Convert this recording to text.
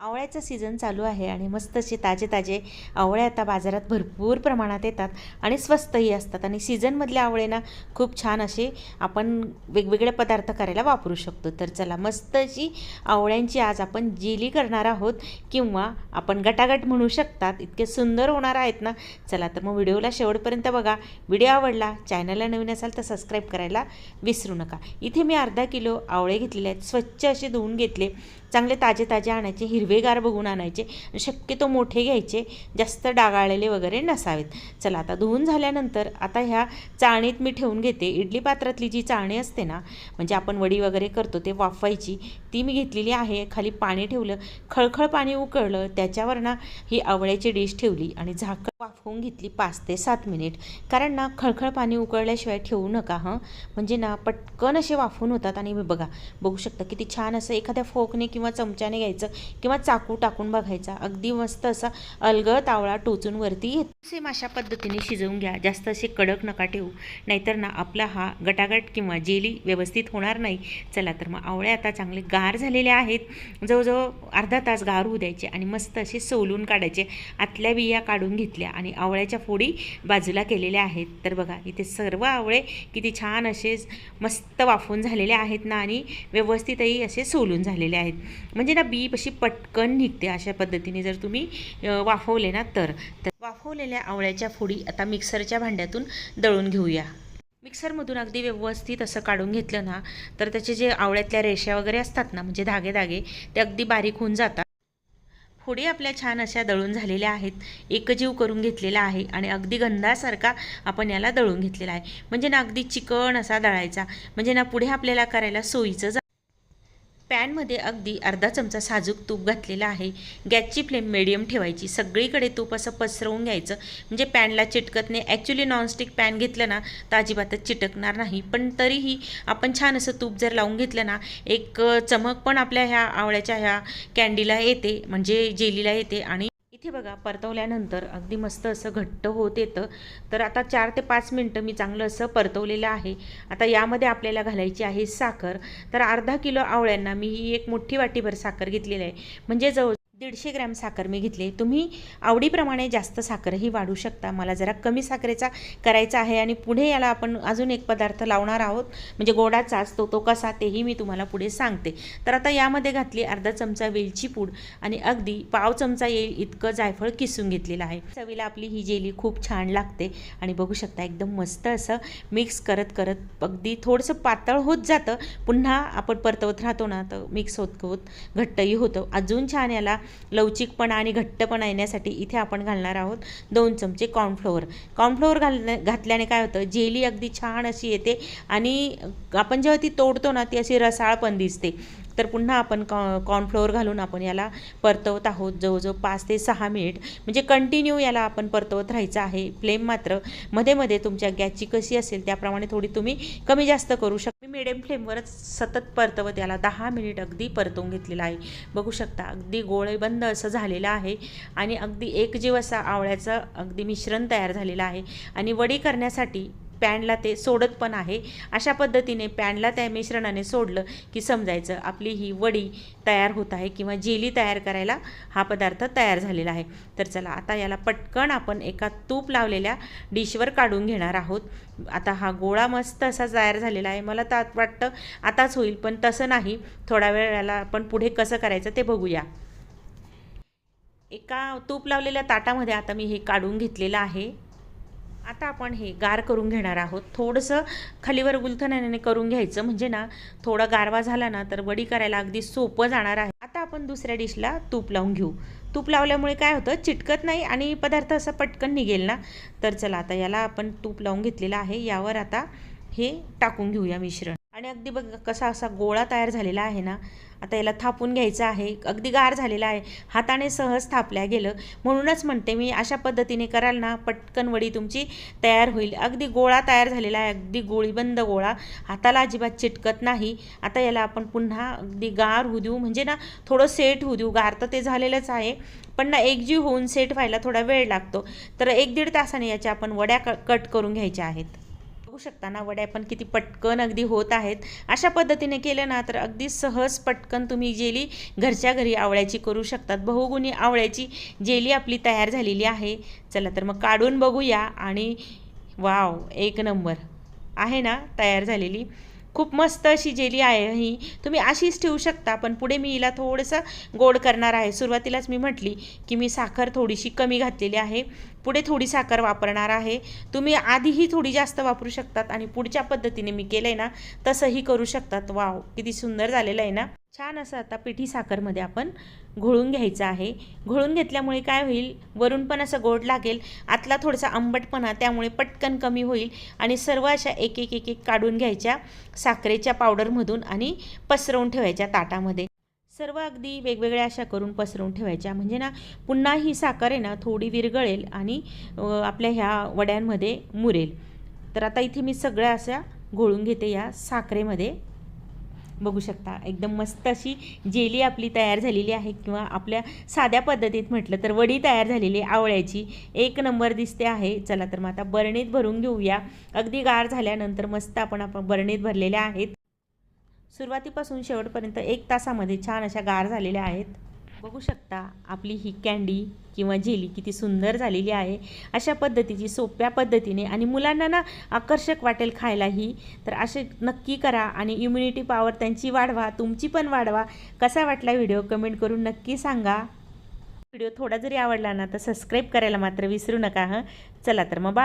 आवळ्याचं season चालू आहे आणि मस्त असे ताजे ताजे आवळे आता बाजारात भरपूर प्रमाणात येतात आणि स्वस्तही असतात. आणि सीझनमधले आवळे ना खूप छान असे आपण वेगवेगळे पदार्थ करायला वापरू शकतो. तर चला मस्त अशी आवळ्यांची आज आपण जेली करणार आहोत किंवा आपण गटागट म्हणू शकतात. इतके सुंदर होणार आहेत ना. चला तर मग व्हिडिओला शेवटपर्यंत बघा. व्हिडिओ आवडला चॅनलला नवीन असाल तर सबस्क्राईब करायला विसरू नका. इथे मी अर्धा किलो आवळे घेतलेले आहेत. स्वच्छ असे धुवून घेतले. चांगले ताजे ताजे आणायचे हिरवेगार बघून आणायचे शक्यतो मोठे घ्यायचे जास्त डागाळलेले वगैरे नसावेत. चला आता धुवून झाल्यानंतर आता ह्या चाळणीत मी ठेवून घेते. इडली पात्रातली जी चाळणी असते ना म्हणजे आपण वडी वगैरे करतो ते वाफवायची. ती मी घेतलेली आहे. खाली पाणी ठेवलं खळखळ पाणी उकळलं त्याच्यावर ना ही आवळ्याची डिश ठेवली आणि झाकण वाफवून घेतली पाच ते सात मिनिट. कारण ना खळखळ पाणी उकळल्याशिवाय ठेवू नका हं. म्हणजे ना पटकन असे वाफून होतात आणि मी बघा बघू शकता किती छान असं एखाद्या फोकने किंवा चमच्याने घ्यायचं किंवा चाकू टाकून बघायचा. अगदी मस्त असा अलगद आवळा टोचून वरती येत सेम अशा पद्धतीने शिजवून घ्या. जास्त असे कडक नका ठेवू. नाहीतर ना आपला हा गटागट किंवा जेली व्यवस्थित होणार नाही. चला तर मग आवळे आता चांगले गार झालेले आहेत. जवळजवळ अर्धा तास गार होऊ द्यायचे आणि मस्त असे सोलून काढायचे. आतल्या बिया काढून घेतल्या आणि आवळ्याच्या फोडी बाजूला केलेल्या आहेत. तर बघा इथे सर्व आवळे किती छान असे मस्त वाफवून झालेले आहेत ना आणि व्यवस्थितही असे सोलून झालेले आहेत. म्हणजे ना बी अशी पटकन निघते अशा पद्धतीने जर तुम्ही वाफवले ना तर वाफवलेल्या आवळ्याच्या फोडी आता मिक्सरच्या भांड्यातून दळून घेऊया. मिक्सरमधून अगदी व्यवस्थित असं काढून घेतलं ना तर त्याचे जे आवळ्यातल्या रेषा वगैरे असतात ना म्हणजे धागे धागे ते अगदी बारीक होऊन जातात. फोडी आपल्या छान अशा दळून झालेल्या आहेत एकजीव करून घेतलेला आहे आणि अगदी गंधासारखा आपण याला दळून घेतलेला आहे. म्हणजे ना अगदी चिकण असा दळायचा म्हणजे ना पुढे आपल्याला करायला सोयीचं पॅनमध्ये अगदी अर्धा चमचा साजूक तूप घातलेला आहे. गॅसची फ्लेम मिडियम ठेवायची. सगळीकडे तूप असं पसरवून घ्यायचं. म्हणजे पॅनला चिटकत नाही. ॲक्च्युली नॉनस्टिक पॅन घेतलं ना तर अजिबातच चिटकणार नाही. पण तरीही आपण छान असं तूप जर लावून घेतलं ना एक चमक पण आपल्या ह्या आवळ्याच्या ह्या कॅन्डीला येते. म्हणजे जेलीला येते आणि इथे बघा परतवल्यानंतर अगदी मस्त असं घट्ट होत येतं. तर आता चार ते पाच मिनटं मी चांगलं असं परतवलेलं आहे. आता यामध्ये आपल्याला घालायची आहे साखर. तर अर्धा किलो आवळ्यांना मी ही एक मोठी वाटीभर साखर घेतलेली आहे. म्हणजे जवळ दीडशे ग्रॅम साखर मी घेतली. तुम्ही आवडीप्रमाणे जास्त साखरही वाढू शकता. मला जरा कमी साखरेचा करायचा आहे आणि पुढे याला आपण अजून एक पदार्थ लावणार आहोत. म्हणजे गोडाचा असतो तो कसा तेही मी तुम्हाला पुढे सांगते. तर आता यामध्ये घातली अर्धा चमचा वेलची पूड आणि अगदी पाव चमचा येईल इतकं जायफळ किसून घेतलेलं आहे. चवीला आपली ही जेली खूप छान लागते आणि बघू शकता एकदम मस्त असं मिक्स करत करत अगदी थोडंसं पातळ होत जातं. पुन्हा आपण परतवत राहतो ना तर मिक्स होत होत घट्टही होतं. अजून छान याला लवचिकपणा आणि घट्टपणा येण्यासाठी इथे आपण घालणार आहोत दोन चमचे कॉर्नफ्लोअर कॉर्नफ्लोअर घालण्या घातल्याने काय होतं? जेली अगदी छान अशी येते आणि आपण जेव्हा ती तोडतो ना ती अशी रसाळ पण दिसते. तर पुन्हा आपण कॉ कॉर्नफ्लोअर घालून आपण याला परतवत आहोत जवळजवळ पाच ते सहा मिनिट. म्हणजे कंटिन्यू याला आपण परतवत राहायचं आहे. फ्लेम मात्रमध्ये मध्ये तुमच्या गॅसची कशी असेल त्याप्रमाणे थोडी तुम्ही कमी जास्त करू शकता मिडियम फ्लेमवरच सतत परतवत याला दहा मिनिट अगदी परतवून घेतलेला आहे. बघू शकता अगदी गोळेबंद असं झालेलं आहे आणि अगदी एकजीव असा आवळ्याचं अगदी मिश्रण तयार झालेलं आहे. आणि वडी करण्यासाठी पॅनला ते सोडत पण आहे. अशा पद्धतीने पॅनला त्या मिश्रणाने सोडलं की समजायचं आपली ही वडी तयार होत आहे किंवा जेली तयार करायला हा पदार्थ तयार झालेला आहे. तर चला आता याला पटकन आपण एका तूप लावलेल्या डिशवर काढून घेणार आहोत. आता हा गोळा मस्त असा तयार झालेला आहे. मला तर वाटतं आताच होईल पण तसं नाही. थोडा वेळ याला आपण पुढे कसं करायचं ते बघूया. एका तूप लावलेल्या ताटामध्ये आता मी हे काढून घेतलेलं आहे. आता आपण हे गार करून घेणार आहोत. थोडंसं खालीवर गुलथण्याने करून घ्यायचं. म्हणजे ना थोडा गारवा झाला ना तर वडी करायला अगदी सोपं जाणार आहे. आता आपण दुसऱ्या डिशला तूप लावून घेऊ. तूप लावल्यामुळे काय होतं चिटकत नाही आणि पदार्थ असा पटकन निघेल ना. तर चला आता याला आपण तूप लावून घेतलेलं आहे. यावर आता हे टाकून घेऊया मिश्रण. आणि अगदी बघ कसा असा गोळा तयार झालेला आहे ना आता याला थापून घ्यायचं आहे अगदी गार झालेला आहे हाताने सहज थापल्या गेलं. म्हणूनच म्हणते मी अशा पद्धतीने कराल ना पटकन वडी तुमची तयार होईल. अगदी गोळा तयार झालेला आहे अगदी गोळीबंद गोळा. हाताला अजिबात चिटकत नाही. आता याला आपण पुन्हा अगदी गार होऊ देऊ. म्हणजे ना थोडं सेट होऊ देऊ. गार तर ते झालेलंच आहे पण ना एकजीव होऊन सेट व्हायला थोडा वेळ लागतो. तर एक दीड तासाने याच्या आपण वड्या क कट करून घ्यायच्या आहेत. शकता ना वड्या पण किती पटकन अगदी होत आहेत. अशा पद्धतीने केलं ना तर अगदी सहज पटकन तुम्ही जेली घरच्या घरी आवळ्याची करू शकतात. बहुगुणी आवळ्याची जेली आपली तयार झालेली आहे. चला तर मग काढून बघूया आणि वाव एक नंबर आहे ना तयार झालेली. खूप मस्त अशी जेली आहे ही. तुम्ही अशीच ठेवू शकता पण पुढे मी हिला थोडंसं गोड करणार आहे. सुरुवातीलाच मी म्हटली की मी साखर थोडीशी कमी घातलेली आहे. पुढे थोडी साखर वापरणार आहे. तुम्ही आधीही थोडी जास्त वापरू शकतात आणि पुढच्या पद्धतीने मी केलं आहे ना तसंही करू शकतात. वाव किती सुंदर झालेलं आहे ना. छान असं आता पिठी साखरमध्ये आपण घोळून घ्यायचं आहे. घोळून घेतल्यामुळे काय होईल? वरून पण असं गोड लागेल. आतला थोडासा आंबटपणा त्यामुळे पटकन कमी होईल आणि सर्व अशा एक एक एक एक काढून घ्यायच्या साखरेच्या पावडरमधून आणि पसरवून ठेवायच्या ताटामध्ये. सर्व अगदी वेगवेगळ्या अशा करून पसरवून ठेवायच्या. म्हणजे ना पुन्हा ही साखर आहे ना थोडी विरगळेल आणि आपल्या ह्या वड्यांमध्ये मुरेल. तर आता इथे मी सगळ्या अशा घोळून घेते या साखरेमध्ये. बघू शकता. एकदम मस्त अशी जेली आपली तयार झालेली आहे किंवा आपल्या साध्या पद्धतीत म्हटलं तर वडी तयार झालेली आवळ्याची. एक नंबर दिसते आहे. चला तर मग आता बरणीत भरून घेऊया. अगदी गार झाल्यानंतर मस्त आपण आपण बरणीत भरलेल्या आहेत. सुरुवातीपासून शेवटपर्यंत एक तासामध्ये छान अशा गार झालेल्या आहेत. बघू शकता आपली ही कँडी किंवा जेली किती सुंदर झालेली आहे. अशा पद्धतीची सोप्या पद्धतीने आणि मुलांना ना आकर्षक वाटेल खायलाही. तर असे नक्की करा आणि इम्युनिटी पॉवर त्यांची वाढवा तुमची पण वाढवा. कसा वाटला व्हिडिओ कमेंट करून नक्की सांगा. व्हिडिओ थोडा जरी आवडला ना तर सबस्क्राईब करायला मात्र विसरू नका हं? चला तर मग बा